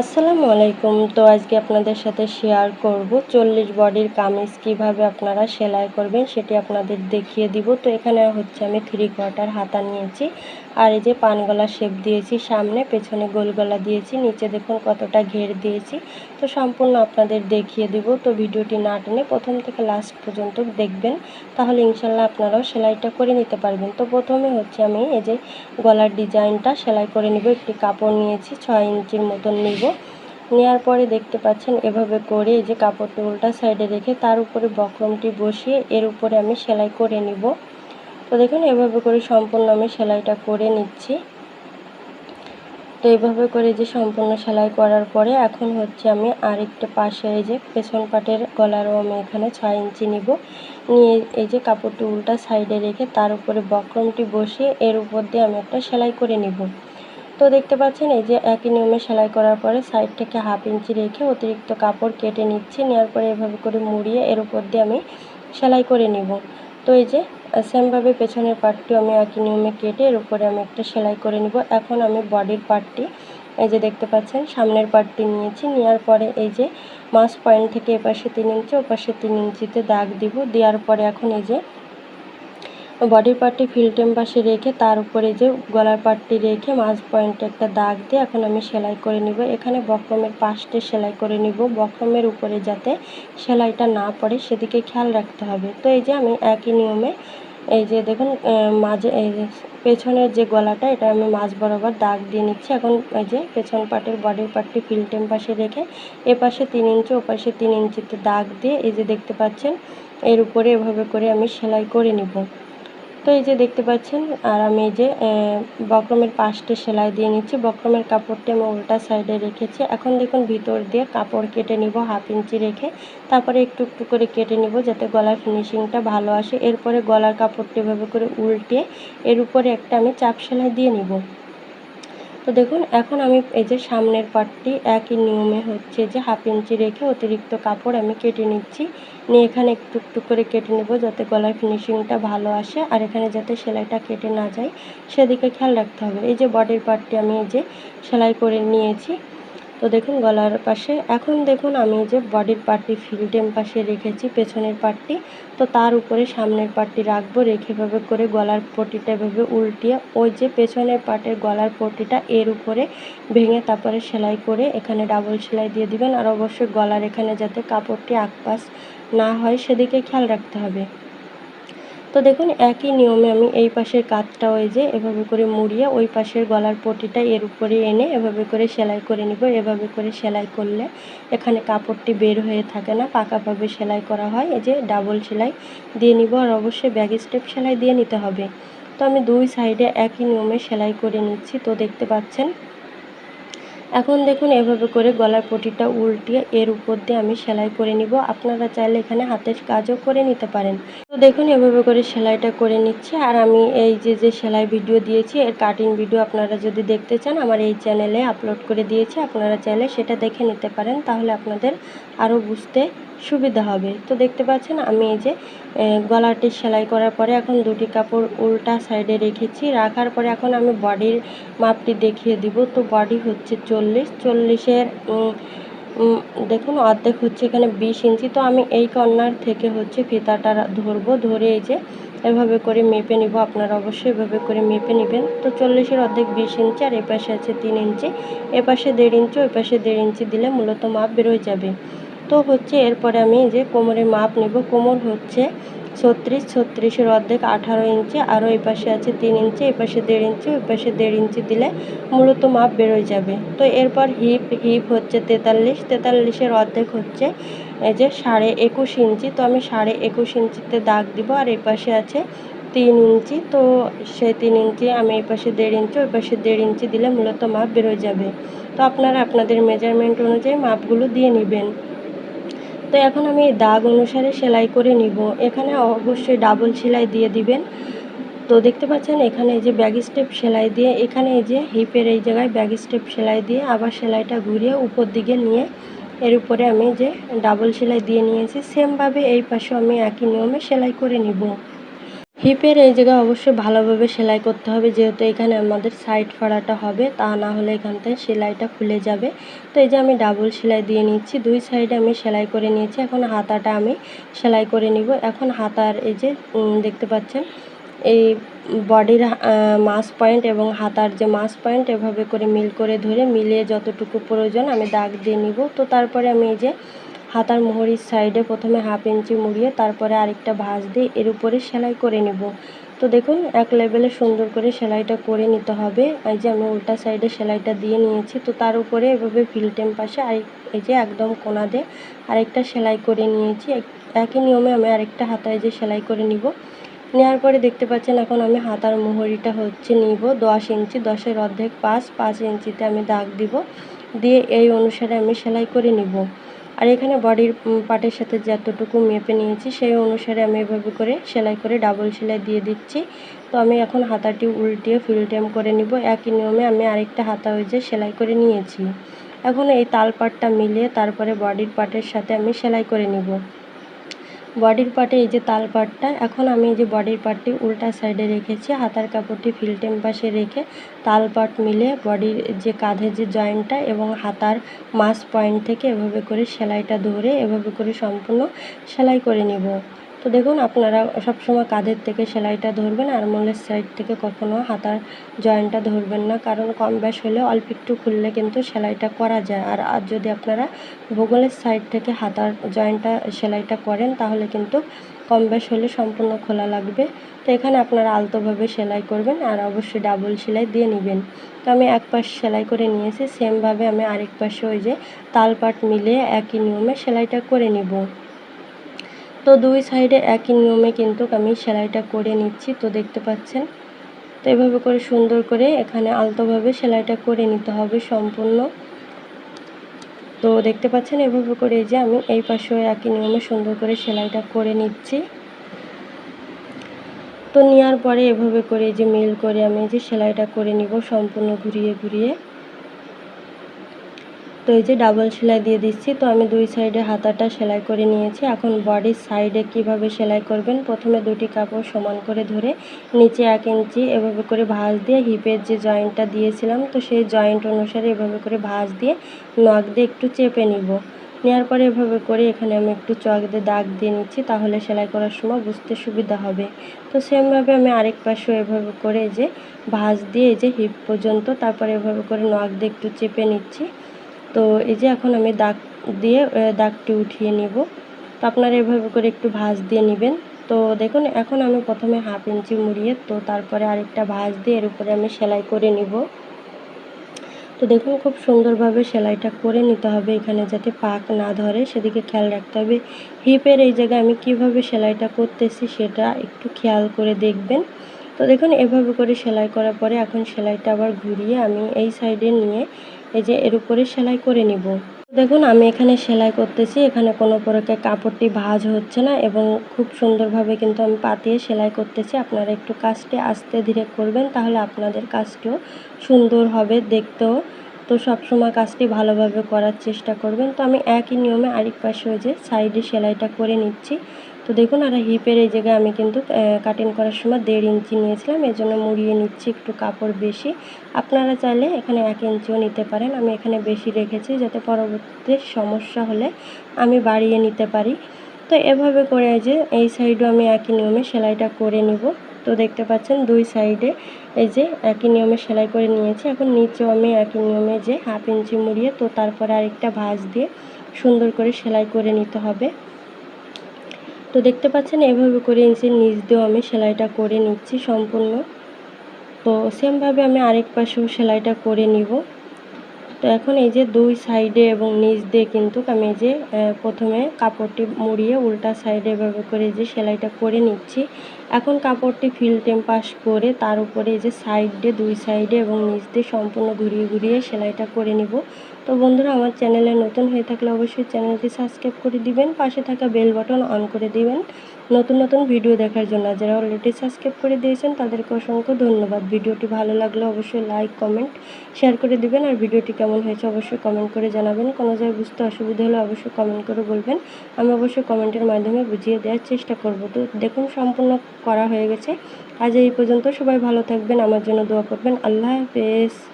আসসালামু আলাইকুম। তো আজকে আপনাদের সাথে শেয়ার করব চল্লিশ বডির কামিজ কীভাবে আপনারা সেলাই করবেন সেটি আপনাদের দেখিয়ে দিব। তো এখানে হচ্ছে আমি থ্রি কোয়ার্টার হাতা নিয়েছি। আর এই যে পান গলা শেপ দিয়েছি, সামনে পেছনে গোলগলা দিয়েছি, নিচে দেখুন কতটা ঘের দিয়েছি। তো সম্পূর্ণ আপনাদের দেখিয়ে দিব। তো ভিডিওটি না টেনে প্রথম থেকে লাস্ট পর্যন্ত দেখবেন, তাহলে ইনশাল্লাহ আপনারাও সেলাইটা করে নিতে পারবেন। তো প্রথমে হচ্ছে আমি এই যে গলার ডিজাইনটা সেলাই করে নিব। একটি কাপড় নিয়েছি, ছয় ইঞ্চির মতন নিব। নেওয়ার পরে দেখতে পাচ্ছেন, এভাবে করে এই যে কাপড়টি উল্টা সাইডে রেখে তার উপরে বক্রমটি বসিয়ে এর উপরে আমি সেলাই করে নিব। তো দেখুন, এভাবে করে সম্পূর্ণ আমি সেলাইটা করে নিচ্ছি। তো এইভাবে করে যে সম্পূর্ণ সেলাই করার পরে এখন হচ্ছে আমি আরেকটা পাশে এই যে পেছন পাটের গলারও আমি এখানে ছয় ইঞ্চি নিব। নিয়ে এই যে কাপড়টি উল্টা সাইডে রেখে তার উপরে বক্রমটি বসিয়ে এর উপর দিয়ে আমি একটা সেলাই করে নিব। তো দেখতে পাচ্ছেন, এই যে একই নিয়মে সেলাই করার পরে সাইড থেকে হাফ ইঞ্চি রেখে অতিরিক্ত কাপড় কেটে নিচ্ছি। নেওয়ার পরে এভাবে করে মুড়িয়ে এর উপর দিয়ে আমি সেলাই করে নিব। তো এই যে, সেমভাবে পেছনের পার্টটিও আমি একই নিয়মে কেটে এর উপরে আমি একটা সেলাই করে নিব। এখন আমি বডির পার্টটি এই যে দেখতে পাচ্ছেন, সামনের পার্টটি নিয়েছি। নেওয়ার পরে এই যে মাস পয়েন্ট থেকে এপাশে তিন ইঞ্চি, ওপাশে তিন ইঞ্চিতে দাগ দিব। দেওয়ার পরে এখন এই যে বডির পার্টটি ফিল্টেম পাশে রেখে তার উপরে যে গলার পার্টটি রেখে মাঝ পয়েন্টে একটা দাগ দিয়ে এখন আমি সেলাই করে নিব। এখানে বক্রমের পাশটে সেলাই করে নিব। বক্রমের উপরে যাতে সেলাইটা না পড়ে সেদিকে খেয়াল রাখতে হবে। তো এই যে আমি একই নিয়মে এই যে দেখুন মাঝে এই যে পেছনের যে গলাটা, এটা আমি মাঝ বরাবর দাগ দিয়ে নিচ্ছি। এখন এই যে পেছন পাটের বডির পার্টটি ফিল্টেম পাশে রেখে এ পাশে তিন ইঞ্চি, ও পাশে তিন ইঞ্চিতে দাগ দিয়ে এই যে দেখতে পাচ্ছেন, এর উপরে এভাবে করে আমি সেলাই করে নিব। তো এই যে দেখতে পাচ্ছেন, আর আমি এই যে বক্রমের পাশটি সেলাই দিয়ে নিচ্ছি। বক্রমের কাপড়টি আমি উল্টা সাইডে রেখেছি। এখন দেখুন ভিতর দিয়ে কাপড় কেটে নিব হাফ ইঞ্চি রেখে। তারপরে একটু একটু করে কেটে নিব যাতে গলার ফিনিশিংটা ভালো আসে। এরপরে গলার কাপড়টি এভাবে করে উল্টে এর উপরে একটা আমি চাপ সেলাই দিয়ে নিব। তো দেখুন, এখন আমি এই যে সামনের পার্টটি একই নিয়মে হচ্ছে যে হাফ ইঞ্চি রেখে অতিরিক্ত কাপড় আমি কেটে নিচ্ছি। নিয়ে এখানে একটু একটু করে কেটে নেব যাতে গলার ফিনিশিংটা ভালো আসে আর এখানে যাতে সেলাইটা কেটে না যায়। সেদিকে খেয়াল রাখতে হবে। এই যে বডির পার্টটি আমি এই যে সেলাই করে নিয়েছি। তো দেখুন, গলার পাশে। এখন দেখুন, আমি যে বডির পার্টটি ফিল্টেম পাশে রেখেছি, পেছনের পার্টটি তো তার উপরে সামনের পার্টটি রাখব, রেখে ভাবে করে গলার পটিটা এভাবে উল্টিয়ে, ওই যে পেছনের পার্টের গলার পটিটা, এর উপরে ভেঙে তারপরে সেলাই করে এখানে ডাবল সেলাই দিয়ে দিবেন। আর অবশ্যই গলার এখানে যাতে কাপড়টি আকপাস না হয়, সেদিকে খেয়াল রাখতে হবে। তো দেখুন, একই নিয়মে আমি এই পাশের কাতটা ওই যে এভাবে করে মুড়িয়ে ওই পাশের গলার পটিটা এর উপরে এনে এভাবে করে সেলাই করে নিব। এভাবে করে সেলাই করলে এখানে কাপড়টি বের হয়ে থাকে না, পাকাভাবে সেলাই করা হয়। এই যে ডাবল সেলাই দিয়ে নিব আর অবশ্যই ব্যাগ স্টেপ সেলাই দিয়ে নিতে হবে। তো আমি দুই সাইডে একই নিয়মে সেলাই করে নিচ্ছি। তো দেখতে পাচ্ছেন এখন দেখুন, এভাবে করে গলার পটিটা উল্টিয়ে এর উপর দিয়ে আমি সেলাই করে নিব। আপনারা চাইলে এখানে হাতের কাজও করে নিতে পারেন। তো দেখুন, এভাবে করে সেলাইটা করে নিচ্ছে। আর আমি এই যে যে সেলাই ভিডিও দিয়েছি, এর কাটিং ভিডিও আপনারা যদি দেখতে চান, আমার এই চ্যানেলে আপলোড করে দিয়েছি। আপনারা চাইলে সেটা দেখে নিতে পারেন। তাহলে আপনাদের আরও বুঝতে সুবিধা হবে। তো দেখতে পাচ্ছেন আমি এই যে গলাটি সেলাই করার পরে এখন দুটি কাপড় উল্টা সাইডে রেখেছি। রাখার পরে এখন আমি বডির মাপটি দেখিয়ে দিব। তো বডি হচ্ছে চল্লিশ। চল্লিশের দেখুন অর্ধেক হচ্ছে এখানে বিশ ইঞ্চি। তো আমি এই কর্নার থেকে হচ্ছে ফিতাটা ধরবো। ধরে এই যে এভাবে করে মেপে নিব। আপনারা অবশ্যই এভাবে করে মেপে নেবেন। তো চল্লিশের অর্ধেক বিশ ইঞ্চি আর এপাশে আছে তিন ইঞ্চি। এপাশে দেড় ইঞ্চি ওই পাশে দেড় ইঞ্চি দিলে মূলত মাপ বেরোয় যাবে। তো হচ্ছে এরপরে আমি যে কোমরের মাপ নেব। কোমর হচ্ছে ছত্রিশ, ছত্রিশের অর্ধেক আঠারো ইঞ্চি আরও এই পাশে আছে তিন ইঞ্চি, এই পাশে দেড় ইঞ্চি, ওই পাশে দেড় ইঞ্চি দিলে মূলত মাপ বেরোয় যাবে। তো এরপর হিপ হিপ হচ্ছে তেতাল্লিশ, তেতাল্লিশের অর্ধেক হচ্ছে এই যে সাড়ে একুশ ইঞ্চি। তো আমি সাড়ে একুশ ইঞ্চিতে দাগ দিব, আর এই পাশে আছে তিন ইঞ্চি। তো সেই তিন ইঞ্চি আমি এই পাশে দেড় ইঞ্চি, ওই পাশে দেড় ইঞ্চি দিলে মূলত মাপ বেরোয় যাবে। তো আপনারা আপনাদের মেজারমেন্ট অনুযায়ী মাপগুলো দিয়ে নেবেন। তো এখন আমি দাগ অনুসারে সেলাই করে নিব। এখানে অবশ্যই ডাবল সেলাই দিয়ে দিবেন। তো দেখতে পাচ্ছেন, এখানে এই যে ব্যাগ স্টেপ সেলাই দিয়ে, এখানে এই যে হিপের এই জায়গায় ব্যাগ স্টেপ সেলাই দিয়ে আবার সেলাইটা ঘুরিয়ে উপর দিকে নিয়ে এর উপরে আমি যে ডাবল সেলাই দিয়ে নিয়েছি সেমভাবে এই পাশেও আমি একই নিয়মে সেলাই করে নিব। হিপের এই জায়গায় অবশ্যই ভালোভাবে সেলাই করতে হবে, যেহেতু এখানে আমাদের সাইড ফাড়াটা হবে, তা না হলে এখান থেকে সেলাইটা খুলে যাবে। তো এই যে আমি ডাবল সেলাই দিয়ে নিচ্ছি, দুই সাইডে আমি সেলাই করে নিয়েছি, এখন হাতাটা আমি সেলাই করে নিব। এখন হাতার এই যে দেখতে পাচ্ছেন, এই বডির মাস পয়েন্ট এবং হাতার যে মাস পয়েন্ট এভাবে করে মিল করে ধরে মিলিয়ে যতটুকু প্রয়োজন আমি দাগ দিয়ে নিব। তো তারপরে আমি এই যে হাতার মোহরির সাইডে প্রথমে হাফ ইঞ্চি মুড়িয়ে তারপরে আরেকটা ভাঁজ দিয়ে এর উপরে সেলাই করে নেব। তো দেখুন, এক লেভেলে সুন্দর করে সেলাইটা করে নিতে হবে। এই যে আমি উল্টা সাইডে সেলাইটা দিয়ে নিয়েছি, তো তার উপরে এভাবে ফিলটেম পাশে আরেক, এই যে একদম কোনা দিয়ে আরেকটা সেলাই করে নিয়েছি। একই নিয়মে আমি আরেকটা হাতায় যে সেলাই করে নিব। নেওয়ার পরে দেখতে পাচ্ছেন এখন আমি হাতার মোহরিটা হচ্ছে নিব। দশ ইঞ্চি, দশের অর্ধেক পাঁচ পাঁচ ইঞ্চিতে আমি দাগ দিব। দিয়ে এই অনুসারে আমি সেলাই করে নিব। আর এখানে বডির পার্টের সাথে যতটুকু মেপে নিয়েছি, সেই অনুসারে আমি এভাবে করে সেলাই করে ডাবল সেলাই দিয়ে দিচ্ছি। তো আমি এখন হাতাটি উল্টিয়ে ফিলটেম করে নিব। একই নিয়মে আমি আরেকটা হাতা ওই যে সেলাই করে নিয়েছি। এখন এই তাল পাটটা মিলিয়ে তারপরে বডির পার্টের সাথে আমি সেলাই করে নিব। বডির পার্টে এই যে তাল পাটটা, এখন আমি এই যে বডির পার্টটি উল্টা সাইডে রেখেছি, হাতার কাপড়টি ফিল্টেম পাশে রেখে তাল পাট মিলে বডির যে কাঁধের যে জয়েন্টটা এবং হাতার মাস পয়েন্ট থেকে এভাবে করে সেলাইটা ধরে এভাবে করে সম্পূর্ণ সেলাই করে নিব। তো দেখুন, আপনারা সবসময় কাঁধের থেকে সেলাইটা ধরবেন আর মোলের সাইড থেকে কখনো হাতার জয়েন্টটা ধরবেন না। কারণ কম ব্যাস হলে অল্প একটু খুললে কিন্তু সেলাইটা করা যায়। আর আর যদি আপনারা ভূগোলের সাইড থেকে হাতার জয়েন্টটা সেলাইটা করেন, তাহলে কিন্তু কম ব্যাস হলে সম্পূর্ণ খোলা লাগবে। তো এখানে আপনারা আলতোভাবে সেলাই করবেন আর অবশ্যই ডাবল সেলাই দিয়ে নেবেন। তো আমি এক পাশ সেলাই করে নিয়েছি সেমভাবে আমি আরেক পাশে ওই যে তালপাট মিলিয়ে একই নিয়মে সেলাইটা করে নিব। তো দুই সাইডে একই নিয়মে কিন্তু আমি সেলাইটা করে নিচ্ছি, তো দেখতে পাচ্ছেন। তো এভাবে করে সুন্দর করে এখানে আলতোভাবে সেলাইটা করে নিতে হবে সম্পূর্ণ। তো দেখতে পাচ্ছেন এভাবে করে যে আমি এই পাশেও একই নিয়মে সুন্দর করে সেলাইটা করে নিচ্ছি। তো নেওয়ার পরে এভাবে করে যে মিল করে আমি যে সেলাইটা করে নিব সম্পূর্ণ ঘুরিয়ে ঘুরিয়ে। তো এই যে ডাবল সেলাই দিয়ে দিচ্ছি। তো আমি দুই সাইডে হাতাটা সেলাই করে নিয়েছি। এখন বডির সাইডে কীভাবে সেলাই করবেন? প্রথমে দুটি কাপড় সমান করে ধরে নিচে এক ইঞ্চি এভাবে করে ভাঁজ দিয়ে হিপের যে জয়েন্টটা দিয়েছিলাম, তো সেই জয়েন্ট অনুসারে এভাবে করে ভাঁজ দিয়ে নখ দিয়ে একটু চেপে নিব। নেওয়ার পরে এভাবে করে এখানে আমি একটু চক দিয়ে দাগ দিয়ে নিচ্ছি, তাহলে সেলাই করার সময় বুঝতে সুবিধা হবে। তো সেমভাবে আমি আরেক পাশেও এভাবে করে যে ভাঁজ দিয়ে যে হিপ পর্যন্ত, তারপরে এভাবে করে নখ দিয়ে একটু চেপে নিচ্ছি। তো এই যে এখন আমি দাগ দিয়ে দাগটি উঠিয়ে নিব। তো আপনারা এভাবে করে একটু ভাঁজ দিয়ে নেবেন। তো দেখুন, এখন আমি প্রথমে হাফ ইঞ্চি মুড়িয়ে, তো তারপরে আরেকটা ভাঁজ দিয়ে এর উপরে আমি সেলাই করে নিব। তো দেখুন, খুব সুন্দরভাবে সেলাইটা করে নিতে হবে এখানে যাতে পাক না ধরে। সেদিকে খেয়াল রাখতে হবে, হিপের এই জায়গায় আমি কীভাবে সেলাইটা করতেছি সেটা একটু খেয়াল করে দেখবেন। তো দেখুন, এভাবে করে সেলাই করার পরে এখন সেলাইটা আবার ঘুরিয়ে আমি এই সাইডে নিয়ে এই যে এর উপরে সেলাই করে নিব। দেখুন, আমি এখানে সেলাই করতেছি, এখানে কোনো প্রকার কাপড়টি ভাজ হচ্ছে না এবং খুব সুন্দরভাবে কিন্তু আমি পাতিয়ে সেলাই করতেছি। আপনারা একটু কাজটি আস্তে ধীরে করবেন, তাহলে আপনাদের কাজটিও সুন্দর হবে দেখতেও। তো সবসময় কাজটি ভালোভাবে করার চেষ্টা করবেন। তো আমি একই নিয়মে আরেক পাশে ওই যে সাইডে সেলাইটা করে নিচ্ছি। তো দেখুন, আর হিপের এই জায়গায় আমি কিন্তু কাটিং করার সময় দেড় ইঞ্চি নিয়েছিলাম। এই জন্য মুড়িয়ে নিচ্ছি একটু কাপড় বেশি। আপনারা চাইলে এখানে এক ইঞ্চিও নিতে পারেন। আমি এখানে বেশি রেখেছি যাতে পরবর্তীতে সমস্যা হলে আমি বাড়িয়ে নিতে পারি। তো এভাবে করে যে, এই সাইডও আমি একই নিয়মে সেলাইটা করে নিব। তো দেখতে পাচ্ছেন, দুই সাইডে এই যে একই নিয়মে সেলাই করে নিয়েছি। এখন নিচেও আমি একই নিয়মে যে হাফ ইঞ্চি মুড়িয়ে, তো তারপরে আরেকটা ভাঁজ দিয়ে সুন্দর করে সেলাই করে নিতে হবে। তো দেখতে পাচ্ছেন, এভাবে করে ইঞ্চির নিচ দিয়েও আমি সেলাইটা করে নিচ্ছি সম্পূর্ণ। তো সেমভাবে আমি আরেক পাশেও সেলাইটা করে নিব। তো এখন এই যে দুই সাইডে এবং নিচ দিয়ে কিন্তু আমি যে প্রথমে কাপড়টি মুড়িয়ে উল্টা সাইডে এভাবে করে যে সেলাইটা করে নিচ্ছি। এখন কাপড়টি ফিল্টেম পাস করে তার উপরে এই যে সাইডে দুই সাইডে এবং নিচ দিয়ে সম্পূর্ণ ঘুরিয়ে ঘুরিয়ে সেলাইটা করে নিব। তো বন্ধুরা, আমার চ্যানেলে নতুন হয়ে থাকলে অবশ্যই চ্যানেলটি সাবস্ক্রাইব করে দিবেন, পাশে থাকা বেল বাটন অন করে দিবেন। নতুন নতুন ভিডিও দেখার জন্য। যারা অলরেডি সাবস্ক্রাইব করে দিয়েছেন, তাদেরকে অসংখ্য ধন্যবাদ। ভিডিওটি ভালো লাগলে অবশ্যই লাইক কমেন্ট শেয়ার করে দিবেন। আর ভিডিওটি কেমন হয়েছে অবশ্যই কমেন্ট করে জানাবেন। কোনো জায়গায় বুঝতে অসুবিধা হলে অবশ্যই কমেন্ট করে বলবেন। আমি অবশ্যই কমেন্টের মাধ্যমে বুঝিয়ে দেওয়ার চেষ্টা করব। তো দেখুন, সম্পূর্ণ করা হয়ে গেছে। আজ এই পর্যন্ত সবাই ভালো থাকবেন। আমার জন্য দোয়া করবেন। আল্লাহ হাফেজ।